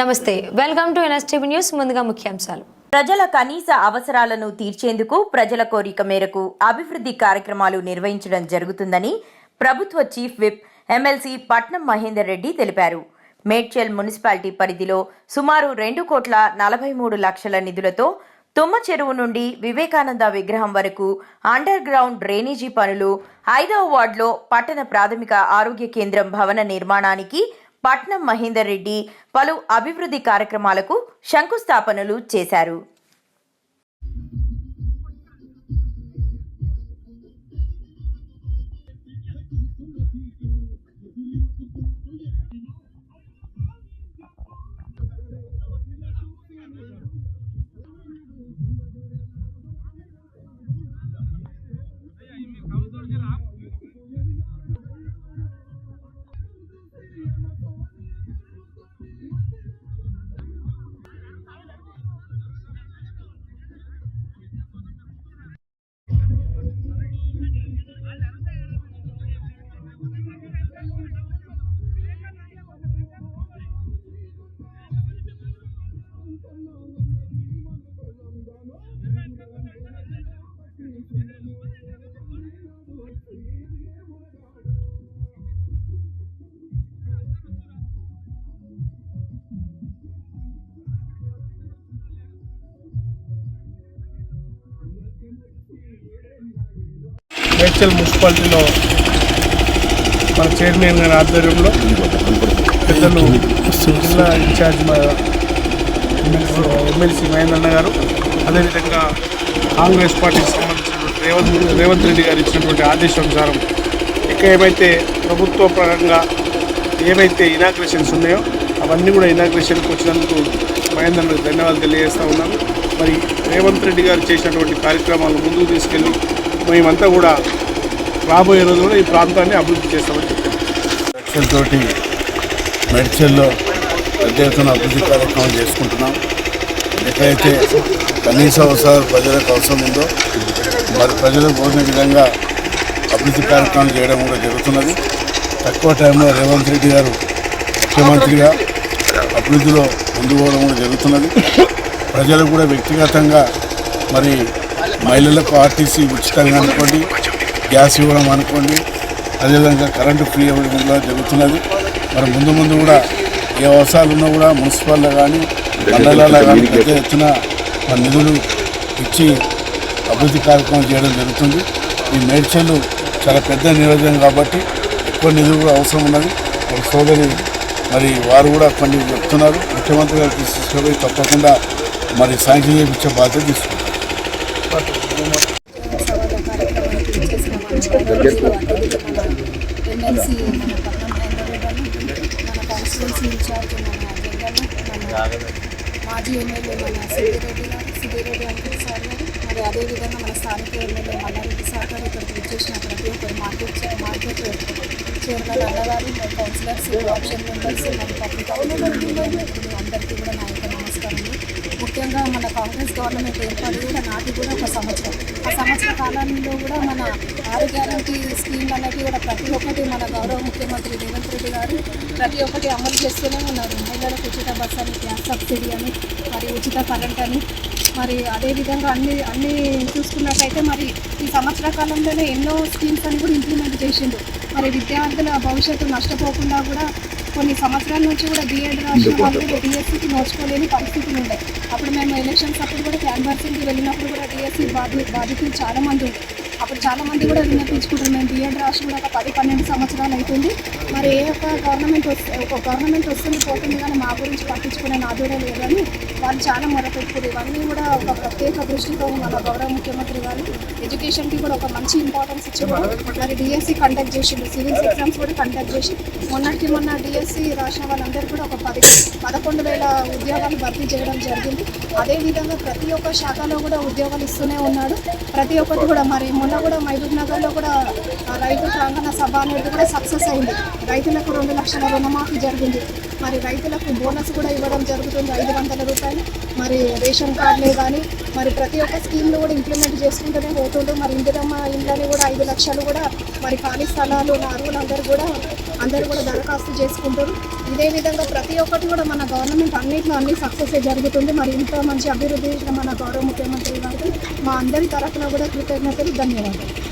నమస్తే. Welcome to NSTV news ముందుగా ముఖ్యాంశాలు. ప్రజల కనీస అవసరాలను తీర్చేందుకు ప్రజల కోరిక మేరకు అభివృద్ధి కార్యక్రమాలు నిర్వహించడం జరుగుతుందని ప్రభుత్వ చీఫ్ విప్ ఎమ్మెల్సీ పట్నం మహేందర్ రెడ్డి తెలిపారు. మేడ్చల్ మున్సిపాలిటీ పరిధిలో సుమారు రెండు కోట్ల నలభై మూడు లక్షల నిధులతో తుమ్మ చెరువు నుండి వివేకానంద విగ్రహం వరకు అండర్ గ్రౌండ్ డ్రైనేజీ పనులు ఐదవ వార్డులో పట్టణ ప్రాథమిక ఆరోగ్య కేంద్రం భవన నిర్మాణానికి పట్నం మహేందర్ రెడ్డి పలు అభివృద్ధి కార్యక్రమాలకు శంకుస్థాపనలు చేశారు. మేడ్చల్ మున్సిపాలిటీలో మన చైర్మన్ గారి ఆధ్వర్యంలో పెద్దలు జిల్లా ఇన్ఛార్జ్ ఎమ్మెల్సీ ఎమ్మెల్సీ మహేంద్రన్న గారు అదేవిధంగా కాంగ్రెస్ పార్టీ రేవంత్ రేవంత్ రెడ్డి గారు ఇచ్చినటువంటి ఆదేశానుసారం ఇంకా ఏమైతే ప్రభుత్వ పరంగా ఏమైతే ఇనాగ్రేషన్స్ ఉన్నాయో అవన్నీ కూడా ఇనాగ్రేషన్కి వచ్చినందుకు మహేంద్రకి ధన్యవాదాలు తెలియజేస్తూ ఉన్నాను. మరి రేవంత్ రెడ్డి గారు చేసినటువంటి కార్యక్రమాలు ముందుకు తీసుకెళ్ళి మేమంతా కూడా రాబోయే రోజుల్లో ఈ ప్రాంతాన్ని అభివృద్ధి చేస్తామని చెప్పారు. మెడిసిన్లో మెడిచల్లో పెద్ద ఎత్తున అభివృద్ధి కార్యక్రమం చేసుకుంటున్నాం. ఎక్కడైతే కనీస అవసరాలు ప్రజలకు అవసరం ఉందో మరి ప్రజలకు కోరిన విధంగా అభివృద్ధి కార్యక్రమాలు చేయడం కూడా జరుగుతున్నది. తక్కువ టైంలో రేవంత్ రెడ్డి గారు ముఖ్యమంత్రిగా అభివృద్ధిలో ముందు పోవడం కూడా జరుగుతున్నది. ప్రజలు కూడా వ్యక్తిగతంగా మరి మహిళలకు ఆర్టీసీ ఉచితంగా అనుకోండి గ్యాస్ ఇవ్వడం అనుకోండి అదేవిధంగా కరెంటు ఫ్రీ ఇవ్వడం కూడా జరుగుతున్నది. మరి ముందు ముందు కూడా ఏ అవసరాలు ఉన్నా కూడా మున్సిపాల్లో కానీ మండలాల్లో కానీ పెద్ద ఎత్తున మన నిధులు ఇచ్చి అభివృద్ధి కార్యక్రమం చేయడం జరుగుతుంది. ఈ మేడ్చల్ చాలా పెద్ద నియోజకం కాబట్టి ఎక్కువ నిధులు కూడా అవసరం ఉన్నది. ఒక సోదరి మరి వారు కూడా కొన్ని చెప్తున్నారు. ముఖ్యమంత్రి గారు తీసుకొని తప్పకుండా మరి శాంక్షన్ చేయించే బాధ్యత తీసుకుంటారు. మాజీ ఎమ్మెల్యే మన సిద్ధిరెడ్డి గారు సిద్ధిరెడ్డి అంకుల్ సార్ గారు మరి అదేవిధంగా మన స్థానిక ఎమ్మెల్యే మల్లారెడ్డి సార్ గారు ఇక్కడికి వచ్చేసిన ప్రతి ఒక్కరు మార్కెట్ మార్కెట్ చైర్మన్ అన్నగారు మరి కౌన్సిలర్స్ ఆప్షన్ మెంబర్స్ మరి పత్రికా కాంగ్రెస్ గవర్నమెంట్ ఏర్పడి కూడా నాటి కూడా ఒక సంవత్సరం. ఆ సంవత్సర కాలంలో కూడా మన ఆరు గ్యారంటీ స్కీమ్లు అనేవి కూడా ప్రతి ఒక్కటి మన గౌరవ ముఖ్యమంత్రి రేవంత్ రెడ్డి గారు ప్రతి ఒక్కటి అమలు చేస్తూనే ఉన్నారు. మహిళలకు ఉచిత బస్ అని గ్యాస్ సబ్సిడీ అని మరి ఉచిత కరెంట్ అని. మరి అదేవిధంగా అన్ని అన్ని చూసుకున్నట్టయితే మరి ఈ సంవత్సర కాలంలోనే ఎన్నో స్కీమ్స్ అని కూడా ఇంప్లిమెంట్ చేసిండు. మరి విద్యార్థుల భవిష్యత్తు నష్టపోకుండా కూడా కొన్ని సంవత్సరాల నుంచి కూడా బీఎడ్ రాసిన వాళ్ళు డిఎస్సికి నోచుకోలేని పరిస్థితులు ఉండే అప్పుడు మేము ఎలక్షన్స్ అప్పుడు కూడా క్యాన్వాసింగ్కి వెళ్ళినప్పుడు కూడా డిఎస్సి బాధి బాధితులు చాలా మంది ఉండే అప్పుడు చాలా మంది కూడా విన్నపించుకుంటారు. మేము బిఎడ్ రాసి కూడా ఒక పది పన్నెండు సంవత్సరాలు అవుతుంది మరి ఏ ఒక్క గవర్నమెంట్ వస్తే ఒక గవర్నమెంట్ వస్తుంది పోతుంది కానీ మా గురించి పట్టించుకునే నాదుడే లేదని వాళ్ళు చాలా మొరపెట్టుకున్నారు. ఇవన్నీ కూడా ఒక ప్రత్యేక దృష్టితో మన గౌరవ ముఖ్యమంత్రి గారు ఎడ్యుకేషన్కి కూడా ఒక మంచి ఇంపార్టెన్స్ ఇచ్చేవారు. మరి డిఎస్సి కండక్ట్ చేసిండు. సివిల్స్ ఎగ్జామ్స్ కూడా కండక్ట్ చేసి మొన్నటికి మొన్న డిఎస్సి రాసిన వాళ్ళందరూ కూడా ఒక పది పదకొండు వేల ఉద్యోగాలు భర్తీ చేయడం జరిగింది. అదేవిధంగా ప్రతి ఒక్క శాఖలో కూడా ఉద్యోగాలు ఇస్తూనే ఉన్నాడు. ప్రతి ఒక్కటి కూడా మరి మొన్న కూడా మహబూబ్ నగర్లో కూడా రైతు ప్రాంగణ సభ అనేది కూడా సక్సెస్ అయింది. రైతులకు రెండు లక్షల రుణమాఫీ జరిగింది. మరి రైతులకు బోనస్ కూడా ఇవ్వడం జరుగుతుంది ఐదు వందల రూపాయలు. మరి రేషన్ కార్డులే కానీ మరి ప్రతి ఒక్క స్కీమ్లు కూడా ఇంప్లిమెంట్ చేసుకుంటూనే పోతుండ్రు. మరి ఇందిరమ్మ ఇండ్లని కూడా ఐదు లక్షలు కూడా మరి ఖాళీ స్థలాలు ఉన్న అరువులు అందరూ కూడా అందరూ కూడా దరఖాస్తు చేసుకుంటారు. ఇదే విధంగా ప్రతి ఒక్కటి కూడా మన గవర్నమెంట్ అన్నింటిలో అన్ని సక్సెస్ జరుగుతుంది. మరి ఇంత మంచి అభివృద్ధి మన గౌరవ ముఖ్యమంత్రి గారికి మా అందరి తరఫున కూడా కృతజ్ఞతలు ధన్యవాదాలు.